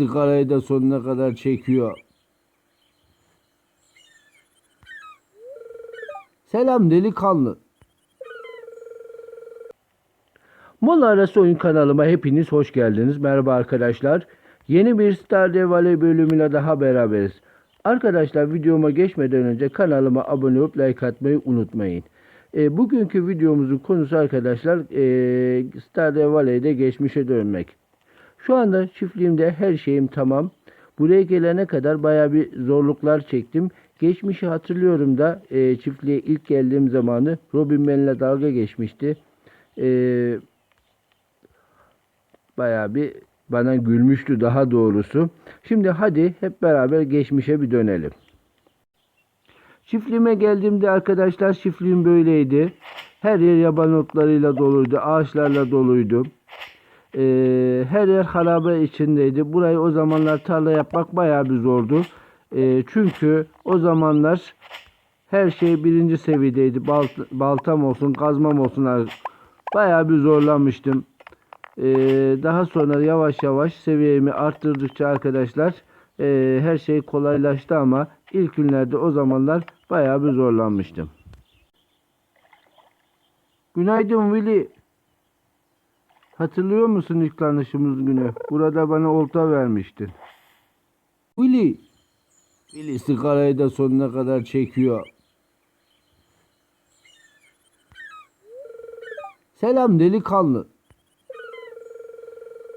sigarayı da sonuna kadar çekiyor. Selam delikanlı. Mola Arası Oyun kanalıma hepiniz hoş geldiniz. Merhaba arkadaşlar. Yeni bir Stardew Valley bölümüyle daha beraberiz. Arkadaşlar videoma geçmeden önce kanalıma abone olup like atmayı unutmayın. E, bugünkü videomuzun konusu arkadaşlar e, Stardew Valley'de geçmişe dönmek. Şu anda çiftliğimde her şeyim tamam. Buraya gelene kadar baya bir zorluklar çektim. Geçmişi hatırlıyorum da e, çiftliğe ilk geldiğim zamanı Robin benimle dalga geçmişti. E, baya bir bana gülmüştü daha doğrusu. Şimdi hadi hep beraber geçmişe bir dönelim. Çiftliğime geldiğimde arkadaşlar çiftliğim böyleydi. Her yer yaban otlarıyla doluydu, ağaçlarla doluydu. Ee, her yer harabe içindeydi. Burayı o zamanlar tarla yapmak bayağı bir zordu. Ee, çünkü o zamanlar her şey birinci seviyedeydi. Balt- baltam olsun, kazmam olsun. Bayağı bir zorlanmıştım. Ee, daha sonra yavaş yavaş seviyemi arttırdıkça arkadaşlar e, her şey kolaylaştı ama ilk günlerde o zamanlar bayağı bir zorlanmıştım. Günaydın Willy. Hatırlıyor musun ilk tanışımız günü? Burada bana olta vermiştin. Willy. Willy sigarayı da sonuna kadar çekiyor. Selam delikanlı.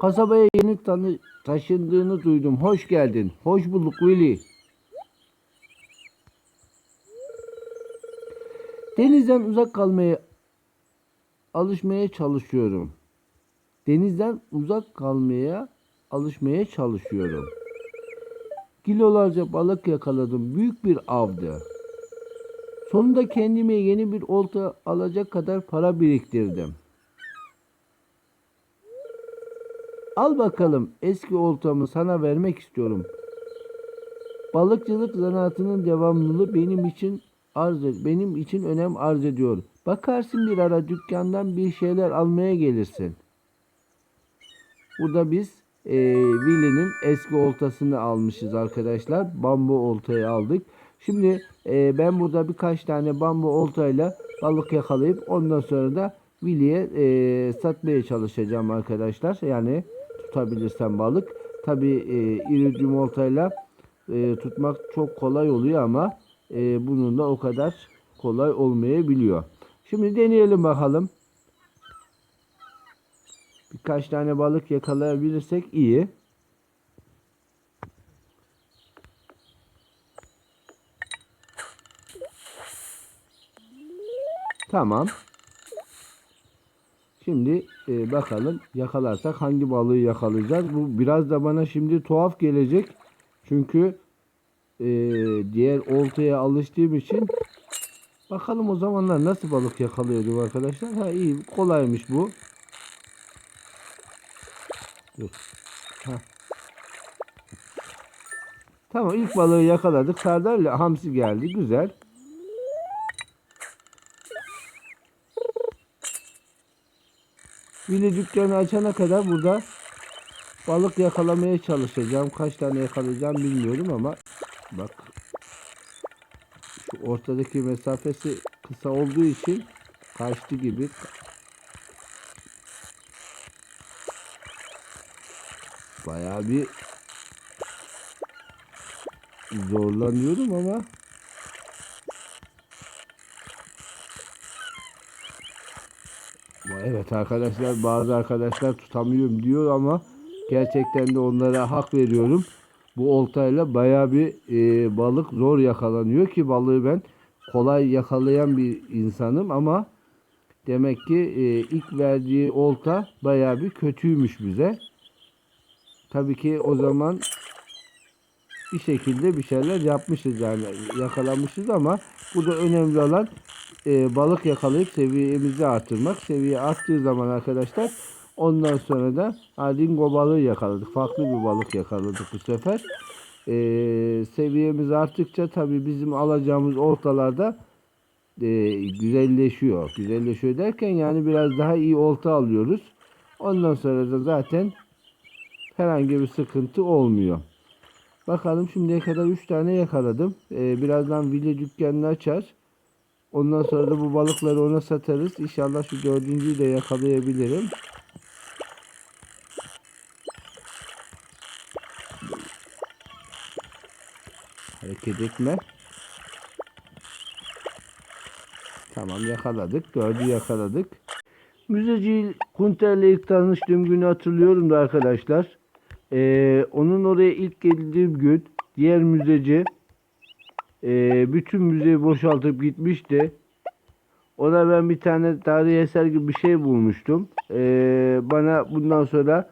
Kasabaya yeni tanı taşındığını duydum. Hoş geldin. Hoş bulduk Willy. Denizden uzak kalmaya alışmaya çalışıyorum. Denizden uzak kalmaya alışmaya çalışıyorum. Kilolarca balık yakaladım. Büyük bir avdı. Sonunda kendime yeni bir olta alacak kadar para biriktirdim. Al bakalım eski oltamı sana vermek istiyorum. Balıkçılık zanaatının devamlılığı benim için arz benim için önem arz ediyor. Bakarsın bir ara dükkandan bir şeyler almaya gelirsin. Burada biz e, Willy'nin eski oltasını almışız arkadaşlar. Bambu oltayı aldık. Şimdi e, ben burada birkaç tane bambu oltayla balık yakalayıp ondan sonra da Willy'e e, satmaya çalışacağım arkadaşlar. Yani tutabilirsem balık. Tabi e, iridium oltayla e, tutmak çok kolay oluyor ama e, bunun da o kadar kolay olmayabiliyor. Şimdi deneyelim bakalım. Birkaç tane balık yakalayabilirsek iyi. Tamam. Şimdi e, bakalım yakalarsak hangi balığı yakalayacağız. Bu biraz da bana şimdi tuhaf gelecek. Çünkü e, diğer oltaya alıştığım için bakalım o zamanlar nasıl balık yakalıyordum arkadaşlar. Ha iyi kolaymış bu. Dur. Ha. Tamam ilk balığı yakaladık. Sardarla hamsi geldi. Güzel. Yine dükkanı açana kadar burada balık yakalamaya çalışacağım. Kaç tane yakalayacağım bilmiyorum ama bak şu ortadaki mesafesi kısa olduğu için kaçtı gibi. Bayağı bir zorlanıyorum ama Evet arkadaşlar bazı arkadaşlar tutamıyorum diyor ama gerçekten de onlara hak veriyorum. Bu oltayla baya bir e, balık zor yakalanıyor ki balığı ben kolay yakalayan bir insanım ama demek ki e, ilk verdiği olta baya bir kötüymüş bize. Tabii ki o zaman bir şekilde bir şeyler yapmışız yani yakalamışız ama burada önemli olan e, balık yakalayıp seviyemizi artırmak. Seviye arttığı zaman arkadaşlar ondan sonra da adingo balığı yakaladık. Farklı bir balık yakaladık bu sefer. E, seviyemiz arttıkça tabi bizim alacağımız oltalarda e, güzelleşiyor. Güzelleşiyor derken yani biraz daha iyi olta alıyoruz. Ondan sonra da zaten herhangi bir sıkıntı olmuyor. Bakalım şimdiye kadar 3 tane yakaladım. Ee, birazdan video dükkanını açar. Ondan sonra da bu balıkları ona satarız. İnşallah şu dördüncüyü de yakalayabilirim. Hareket etme. Tamam yakaladık. Dördü yakaladık. Müzeci Kunter'le ilk tanıştığım günü hatırlıyorum da arkadaşlar. Ee, onun oraya ilk geldiğim gün diğer müzeci e, bütün müzeyi boşaltıp gitmişti. Ona ben bir tane tarihi eser gibi bir şey bulmuştum. Ee, bana bundan sonra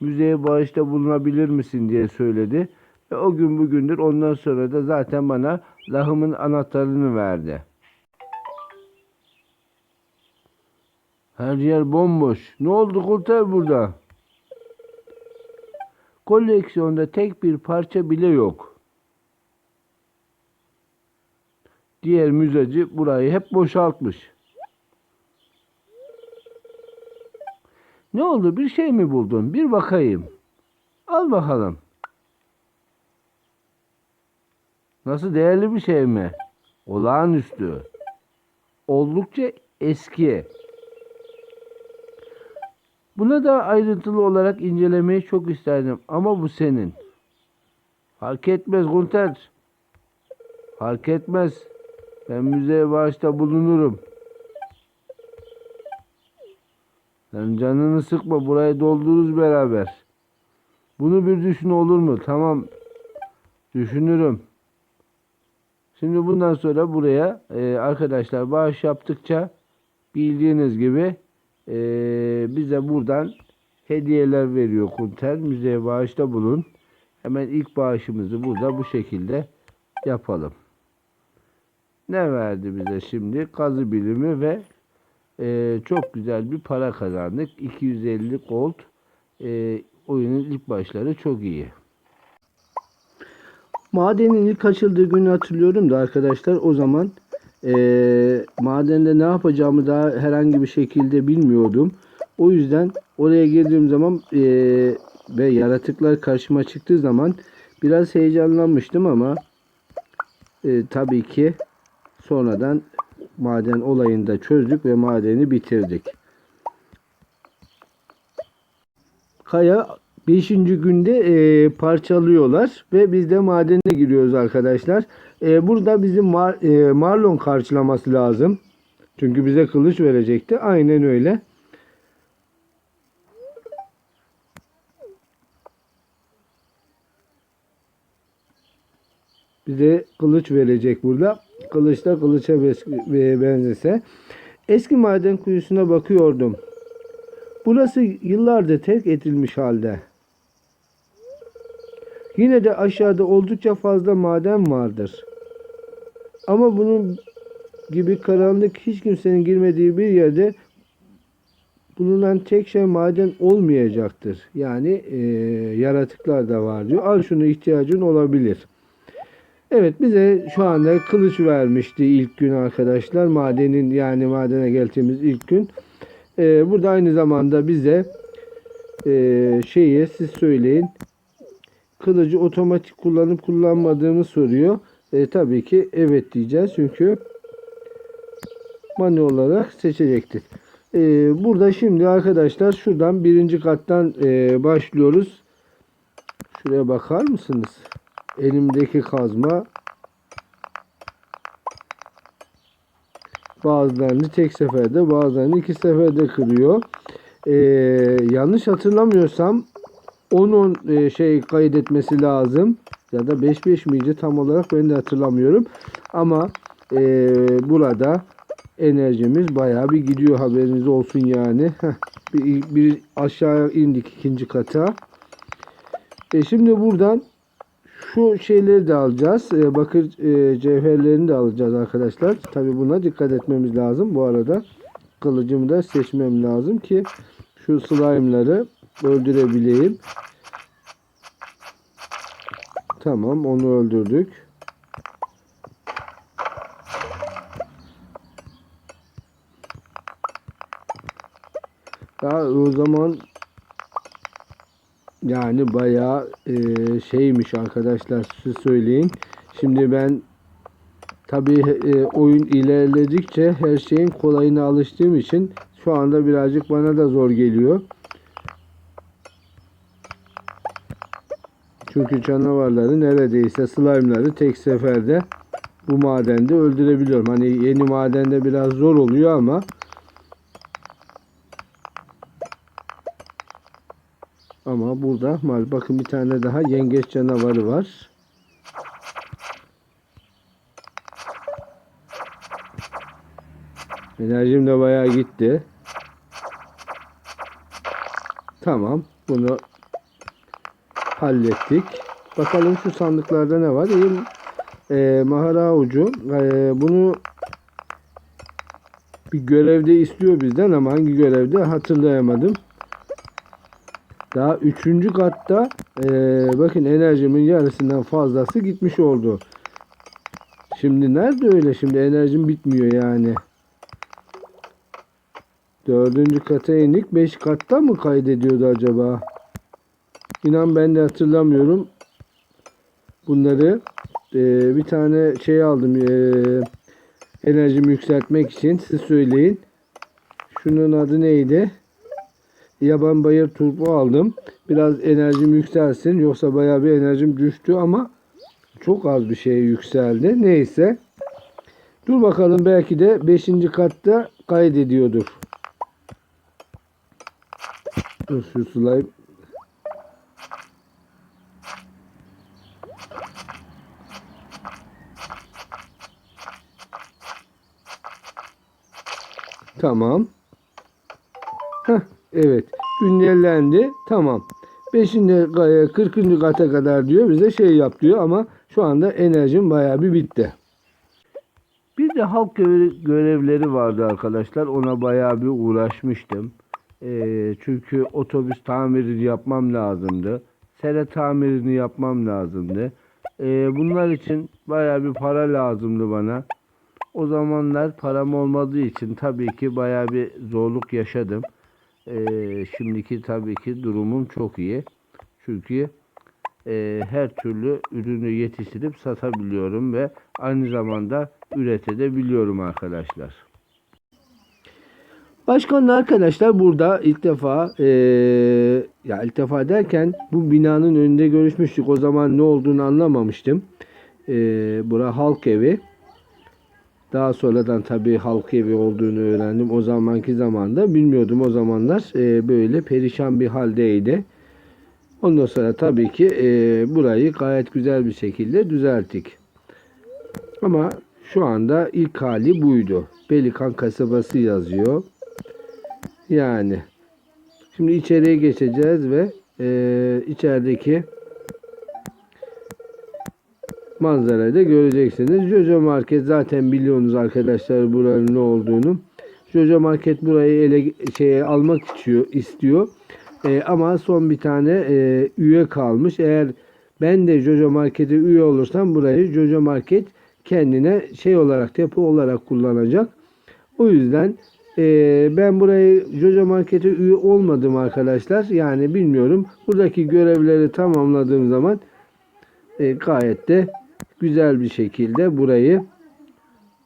müzeye bağışta bulunabilir misin diye söyledi. Ve o gün bugündür ondan sonra da zaten bana lahımın anahtarını verdi. Her yer bomboş. Ne oldu kurtar burada? Koleksiyonda tek bir parça bile yok. Diğer müzeci burayı hep boşaltmış. Ne oldu? Bir şey mi buldun? Bir bakayım. Al bakalım. Nasıl değerli bir şey mi? Olağanüstü. Oldukça eski. Buna da ayrıntılı olarak incelemeyi çok isterdim ama bu senin. Fark etmez Gunter. Fark etmez. Ben müzeye bağışta bulunurum. Sen canını sıkma burayı doldururuz beraber. Bunu bir düşün olur mu? Tamam. Düşünürüm. Şimdi bundan sonra buraya e, arkadaşlar bağış yaptıkça bildiğiniz gibi e, bize buradan hediyeler veriyor Kunter. Müzeye bağışta bulun. Hemen ilk bağışımızı burada bu şekilde yapalım. Ne verdi bize şimdi? Kazı bilimi ve e, çok güzel bir para kazandık. 250 gold. E, oyunun ilk başları çok iyi. Madenin ilk açıldığı günü hatırlıyorum da arkadaşlar o zaman e, madende ne yapacağımı daha herhangi bir şekilde bilmiyordum. O yüzden oraya girdiğim zaman e, ve yaratıklar karşıma çıktığı zaman biraz heyecanlanmıştım ama e, tabii ki sonradan maden olayını da çözdük ve madeni bitirdik. Kaya 5. günde e, parçalıyorlar ve biz de madene giriyoruz arkadaşlar. E, burada bizim mar, e, Marlon karşılaması lazım. Çünkü bize kılıç verecekti. Aynen öyle. Bize kılıç verecek burada. Kılıç da kılıça benzese. Eski maden kuyusuna bakıyordum. Burası yıllardır terk edilmiş halde. Yine de aşağıda oldukça fazla maden vardır. Ama bunun gibi karanlık hiç kimsenin girmediği bir yerde bulunan tek şey maden olmayacaktır. Yani e, yaratıklar da var diyor. Al şunu ihtiyacın olabilir. Evet bize şu anda kılıç vermişti ilk gün arkadaşlar. Madenin yani madene geldiğimiz ilk gün. E, burada aynı zamanda bize e, şeyi siz söyleyin kılıcı otomatik kullanıp kullanmadığımı soruyor. E, tabii ki evet diyeceğiz çünkü mani olarak seçecektik. E, burada şimdi arkadaşlar şuradan birinci kattan e, başlıyoruz. Şuraya bakar mısınız? Elimdeki kazma bazılarını tek seferde bazılarını iki seferde kırıyor. E, yanlış hatırlamıyorsam 10-10 e, şey kaydetmesi lazım. Ya da 5-5 miydi tam olarak ben de hatırlamıyorum. Ama e, burada enerjimiz bayağı bir gidiyor haberiniz olsun yani. Heh, bir, bir aşağı indik ikinci kata. E, şimdi buradan şu şeyleri de alacağız. E, bakır e, cevherlerini de alacağız arkadaşlar. Tabi buna dikkat etmemiz lazım. Bu arada kılıcımı da seçmem lazım ki şu slime'ları öldürebileyim. Tamam onu öldürdük. Ya o zaman Yani bayağı e, şeymiş arkadaşlar size söyleyin. Şimdi ben tabii e, oyun ilerledikçe her şeyin kolayına alıştığım için şu anda birazcık bana da zor geliyor. Çünkü canavarları neredeyse slime'ları tek seferde bu madende öldürebiliyorum. Hani yeni madende biraz zor oluyor ama ama burada mal bakın bir tane daha yengeç canavarı var. Enerjim de bayağı gitti. Tamam. Bunu hallettik. Bakalım şu sandıklarda ne var? İyi. Ee, mahara ucu. Ee, bunu bir görevde istiyor bizden ama hangi görevde hatırlayamadım. Daha üçüncü katta ee, bakın enerjimin yarısından fazlası gitmiş oldu. Şimdi nerede öyle? Şimdi enerjim bitmiyor yani. Dördüncü kata indik. Beş katta mı kaydediyordu acaba? İnan ben de hatırlamıyorum. Bunları e, bir tane şey aldım. E, enerjimi yükseltmek için. Siz söyleyin. Şunun adı neydi? Yaban bayır turpu aldım. Biraz enerjim yükselsin. Yoksa bayağı bir enerjim düştü ama çok az bir şey yükseldi. Neyse. Dur bakalım belki de 5. katta kaydediyordur. Dur şu slime. Tamam. Heh, evet. Güncellendi. Tamam. 5. 40. kata kadar diyor. Bize şey yap diyor ama şu anda enerjim bayağı bir bitti. Bir de halk göre- görevleri vardı arkadaşlar. Ona bayağı bir uğraşmıştım. Ee, çünkü otobüs tamirini yapmam lazımdı. Sere tamirini yapmam lazımdı. Ee, bunlar için bayağı bir para lazımdı bana. O zamanlar param olmadığı için tabii ki bayağı bir zorluk yaşadım. Ee, şimdiki tabii ki durumum çok iyi. Çünkü e, her türlü ürünü yetiştirip satabiliyorum ve aynı zamanda üretebiliyorum arkadaşlar. Başkanın arkadaşlar burada ilk defa e, ya ilk defa derken bu binanın önünde görüşmüştük. O zaman ne olduğunu anlamamıştım. E, bura halk evi. Daha sonradan tabii halk evi olduğunu öğrendim. O zamanki zamanda bilmiyordum o zamanlar e, böyle perişan bir haldeydi. Ondan sonra tabii ki e, burayı gayet güzel bir şekilde düzelttik. Ama şu anda ilk hali buydu. Pelikan kasabası yazıyor. Yani şimdi içeriye geçeceğiz ve e, içerideki manzarayı da göreceksiniz. Jojo Market zaten biliyorsunuz arkadaşlar buranın ne olduğunu. Jojo Market burayı ele şeye almak istiyor, istiyor. E, ama son bir tane e, üye kalmış. Eğer ben de Jojo Market'e üye olursam burayı Jojo Market kendine şey olarak depo olarak kullanacak. O yüzden e, ben burayı Jojo Market'e üye olmadım arkadaşlar. Yani bilmiyorum. Buradaki görevleri tamamladığım zaman e, gayet de güzel bir şekilde burayı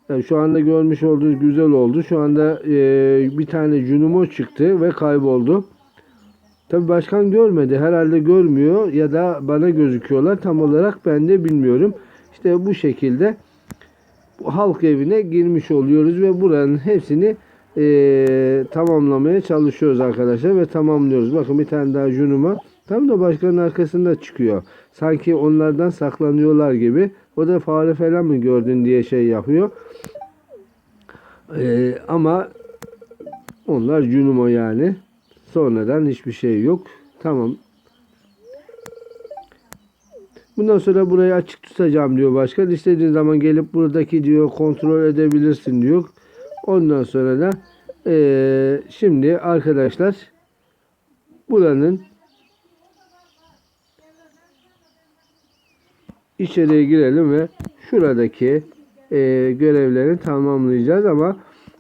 yani şu anda görmüş olduğunuz güzel oldu. Şu anda e, bir tane Junumo çıktı ve kayboldu. Tabi başkan görmedi. Herhalde görmüyor ya da bana gözüküyorlar. Tam olarak ben de bilmiyorum. İşte bu şekilde bu halk evine girmiş oluyoruz ve buranın hepsini e, tamamlamaya çalışıyoruz arkadaşlar ve tamamlıyoruz. Bakın bir tane daha Junuma tam da başkanın arkasında çıkıyor. Sanki onlardan saklanıyorlar gibi. O da fare falan mı gördün diye şey yapıyor. E, ama onlar Junumo yani. Sonradan hiçbir şey yok. Tamam. Bundan sonra burayı açık tutacağım diyor başkan. İstediğin zaman gelip buradaki diyor kontrol edebilirsin diyor. Ondan sonra da eee, şimdi arkadaşlar buranın içeriye girelim ve şuradaki eee, görevleri tamamlayacağız ama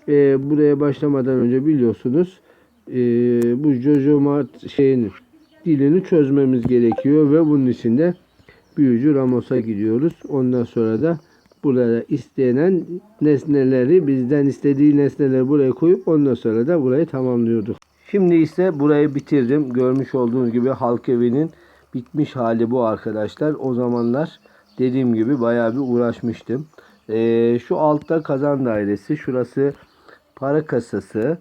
eee, buraya başlamadan önce biliyorsunuz eee, bu Jojo Mart şeyin dilini çözmemiz gerekiyor ve bunun için de büyücü Ramos'a gidiyoruz. Ondan sonra da buraya istenen nesneleri bizden istediği nesneleri buraya koyup ondan sonra da burayı tamamlıyorduk. Şimdi ise burayı bitirdim. Görmüş olduğunuz gibi halk evinin bitmiş hali bu arkadaşlar. O zamanlar dediğim gibi bayağı bir uğraşmıştım. Ee, şu altta kazan dairesi, şurası para kasası,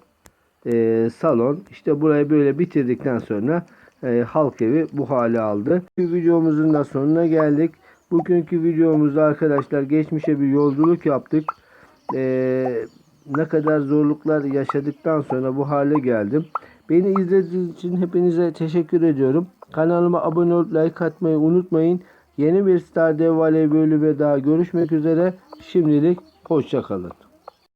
e, salon. İşte burayı böyle bitirdikten sonra e, halk evi bu hale aldı. Bir videomuzun da sonuna geldik. Bugünkü videomuzda arkadaşlar geçmişe bir yolculuk yaptık. E, ne kadar zorluklar yaşadıktan sonra bu hale geldim. Beni izlediğiniz için hepinize teşekkür ediyorum. Kanalıma abone olup like atmayı unutmayın. Yeni bir Star Dev Valley bölümü daha görüşmek üzere. Şimdilik hoşçakalın.